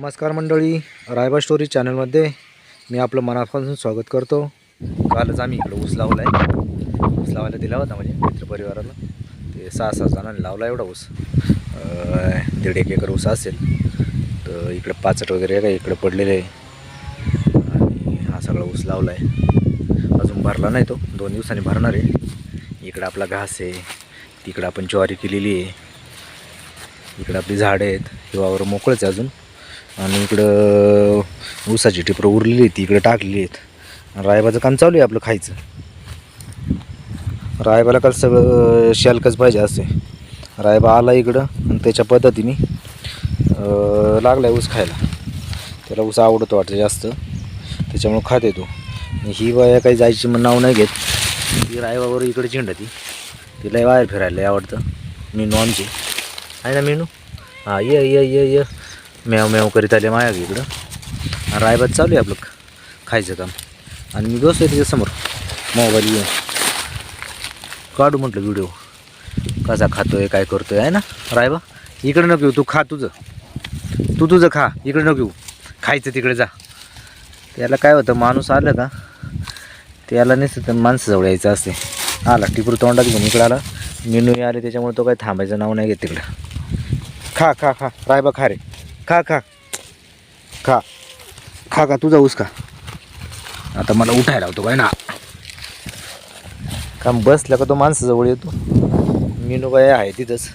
नमस्कार मंडळी रायबा स्टोरी चॅनलमध्ये मी आपलं मनापासून स्वागत करतो. कालच आम्ही इकडं ऊस लावला आहे ऊस लावायला दिला होता म्हणजे मित्रपरिवाराला ते सहा सहा जणांनी लावला एवढा ऊस. दीड एक एकर ऊस असेल तर इकडं पाचट वगैरे काय इकडं पडलेले आहे. आणि हा सगळा ऊस लावला आहे अजून भरला नाही तो दोन दिवसांनी भरणार आहे. इकडं आपला घास आहे तिकडं आपण ज्वारी केलेली आहे. इकडं आपली झाडं आहेत हिवावर मोकळंच आहे अजून. आणि इकडं ऊसाची टिपरं उरलेली आहेत ती इकडं टाकलेली आहेत. रायबाचं काम चालू आहे आपलं खायचं. रायबाला काल सगळं शालकच पाहिजे असते रायबा आला इकडं आणि त्याच्या पद्धतीने लागला लागला ऊस खायला. त्याला ऊस आवडतो वाटतं जास्त. त्याच्यामुळं खात येतो. ही बाया काही जायची मग नाव नाही घेत. ती रायबावर इकडे चिंड ती तिला बाहेर फिरायला आवडतं. मेनू आमची. आहे ना मेनू? हां ये ये ये ये. म्याव म्याव करीत आले माया इकडं. आणि रायबात चालू आहे आपलं खायचं काम. आणि मी बसलो त्याच्यासमोर मोबाईल घेऊन. काढू म्हटलं व्हिडिओ कसा खातोय काय करतोय आहे ना? रायबा इकडे नको येऊ तू खा तुझं. तू तुझं खा इकडे नको येऊ. खायचं तिकडे जा. त्याला काय होतं माणूस आलं का त्याला नसतं माणसाजवळ यायचं असते. आला टिपूर तोंडात घेऊन इकडं आला. मेनू आले त्याच्यामुळे तो काही थांबायचं नाव नाही घेत तिकडं. खा खा खा. रायबा खा रे. खा खा. खा. खा का तुझा ऊस खा आता मला उठायला होतो काय ना. काम बसला का तो माणसाजवळ येतो. मेनू काय आहे तिथंच.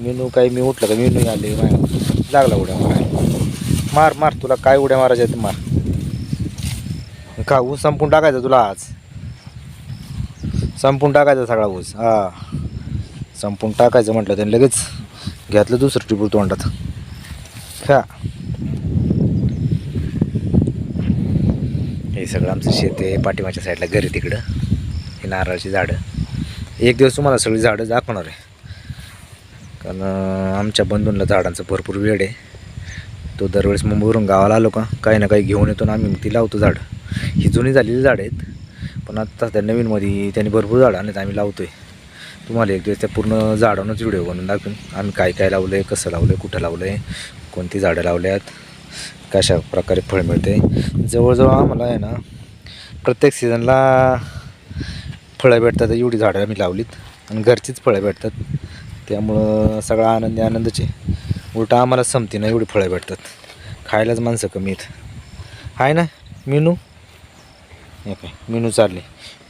मेनू काय मी उठलं का? मेनू आले लागला उड्या मारायला. मार मार. तुला काय उड्या मारायच्या ते मार. का ऊस संपून टाकायचा तुला आज. संपून टाकायचा सगळा ऊस. हा. संपून टाकायचं म्हटलं त्याने लगेच. घेतलं दुसरं टिपूर तोंडात. हा हे सगळं आमचं शेत आहे पाठीमागच्या साईडला घरी तिकडं. हे नारळाची झाडं. एक दिवस तुम्हाला सगळी झाडं दाखवणार आहे. कारण आमच्या बंधूंना झाडांचं भरपूर वेळ आहे. तो दरवेळेस मुंबईवरून गावाला आलो का काही ना काही घेऊन येतो ना आम्ही ती लावतो झाडं. ही जुनी झालेली झाडं आहेत. पण आता त्या नवीनमध्ये त्यांनी भरपूर झाडं आणत आम्ही लावतो आहे तुम्हाला एक दिवस त्या पूर्ण झाडांनाच व्हिडिओ बनवून दाखवून आम्ही काय काय लावलं आहे कसं लावलं आहे कुठं लावलं आहे कोणती झाडं लावल्यात कशा प्रकारे फळ मिळते. जवळजवळ आम्हाला आहे ना प्रत्येक सीझनला फळं भेटतात एवढी झाडं आम्ही लावलीत. आणि घरचीच फळं भेटतात. त्यामुळं सगळा आनंदी आनंदच. आहे उलटा आम्हाला ना एवढी फळं भेटतात. खायलाच माणसं कमी आहेत. आहे ना मेनू? हे काय मेनू चालले.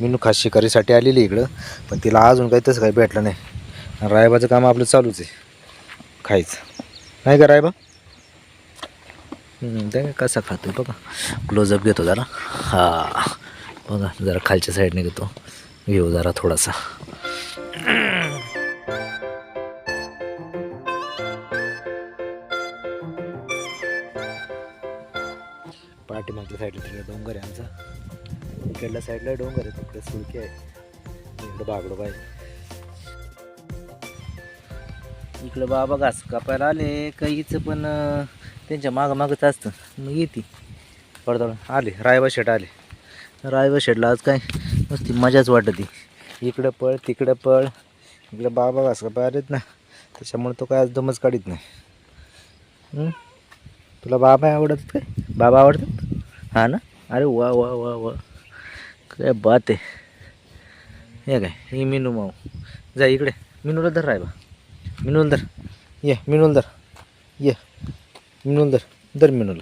मेनू खास शिकारीसाठी आलेली इकडं पण तिला अजून काही तसं काही भेटलं नाही. रायबाचं काम आपलं चालूच आहे. खायचं. नाही का रायबा? त्या ते कसा खातो बघा. क्लोजअप घेतो जरा. हा. बघा जरा खालच्या साईडने घेतो. घेऊ जरा थोडासा. पाठीमागच्या साईडला तिकडे डोंगर आहे आमचा. इकडल्या साईडला डोंगर आहे तिकडे सुळके आहे. इकडं बागडोबा आहे. इकडं बाबा घास कापायला आले. काहीच पण त्यांच्या मागं असतं. मग येते. पडताळ आले. रायबा शेट आले. रायबा शेटला आज काय नुसती मजाच वाटते. इकडं पळ तिकडं पळ. इकडं बाबा घास कापाय आलेत ना त्याच्यामुळे तो काय आज दमच काढीत नाही. तुला बाबा आवडतात काय? बाबा आवडतात? हां ना? अरे वा वा वा वा. काय बात आहे. हे काय? हे मिनू माऊ. जा इकडे. मिनूला धर राय बा मिनूला धर ये मिनूला धर ये मिनूला धर धर मिनूल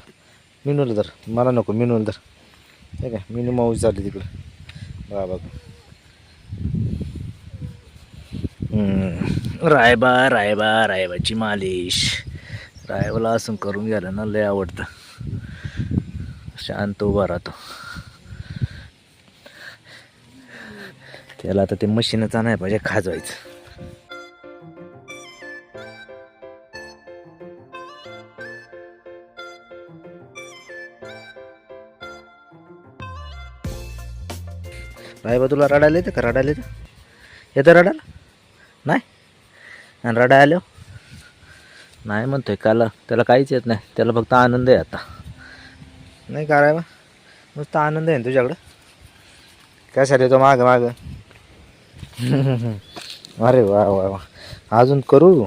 मिनूल धर मला नको मिनूल धर हे काय मिनू माऊस झाली तिकडं. बघा हम्म. रायबा रायबा रायबाची मालिश. रायबाला असं करून घ्यायला ना लय आवडतं. शांत उभा राहतो. त्याला आता ते मशीनच नाही पाहिजे खाजवायचं. रायबा तुला रडायला येतं का? रडायला येतं? येतं रडायला? नाही? आणि रडाय आलो नाही म्हणतोय काला त्याला काहीच येत नाही. त्याला फक्त आनंद आहे आता. नाही का रायबा? नुसतं आनंद आहे ना तुझ्याकडं? कशाला येतो मागं मागं? अरे वा वा वा. अजून करू?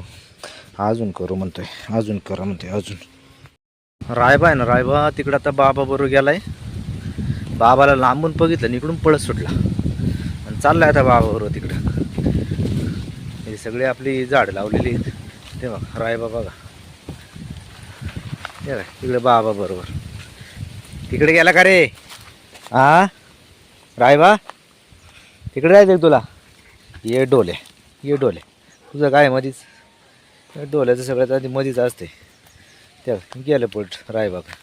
अजून करू म्हणतोय. अजून करा म्हणतोय अजून. रायबा आहे ना रायबा तिकडं आता बाबा बरोबर गेलाय. बाबाला लांबून बघितलं इकडून पळत सुटला. चाललाय आता बाबा बरोबर तिकडं. हे सगळे आपली झाडं लावलेली आहेत. ते बघा राय बाबा हे बघा, तिकडे बाबा बरोबर. तिकडे गेला का रे? हा रायबा तिकडे जायचं तुला? ये डोले ये डोले. तुझं काय मधीच? डोल्याचं सगळ्यात आधी मधीच असते त्या गेलं पोट रायबाग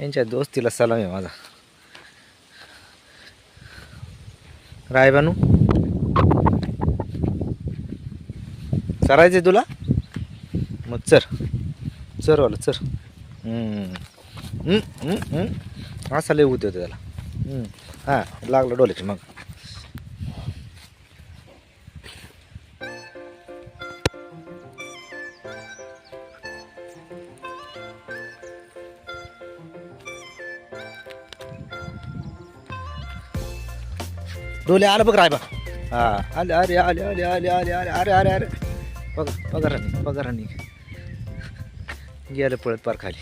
यांच्या दोस्तीला सलाम आहे माझा. रायबानू? चरायचे तुला? मग चर. चर वाला चर. हम्म. हम्म, हम्म, हम्म. असा लय होते त्याला. हां लागलं डोल्याची मग. डोले आलं बघ रायबा. हा आले अरे आले आले आले आले अरे अरे अरे अरे बघ पगार राणी गेलं पळत पार खाली.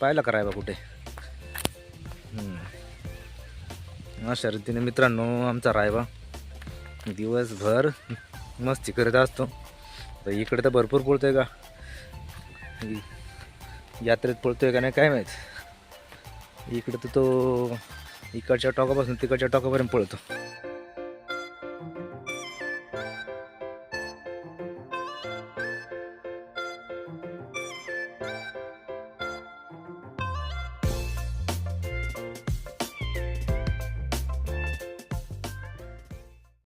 पाहिलं का रायबा कुठे? अशा रीतीने मित्रांनो आमचा रायबा दिवसभर मस्ती करत असतो. तर इकडे तर भरपूर पळतोय का? यात्रेत पळतोय का नाही काय माहीत? इकडे तर तो इकडच्या टोकापासून तिकडच्या टोकापर्यंत पळतो.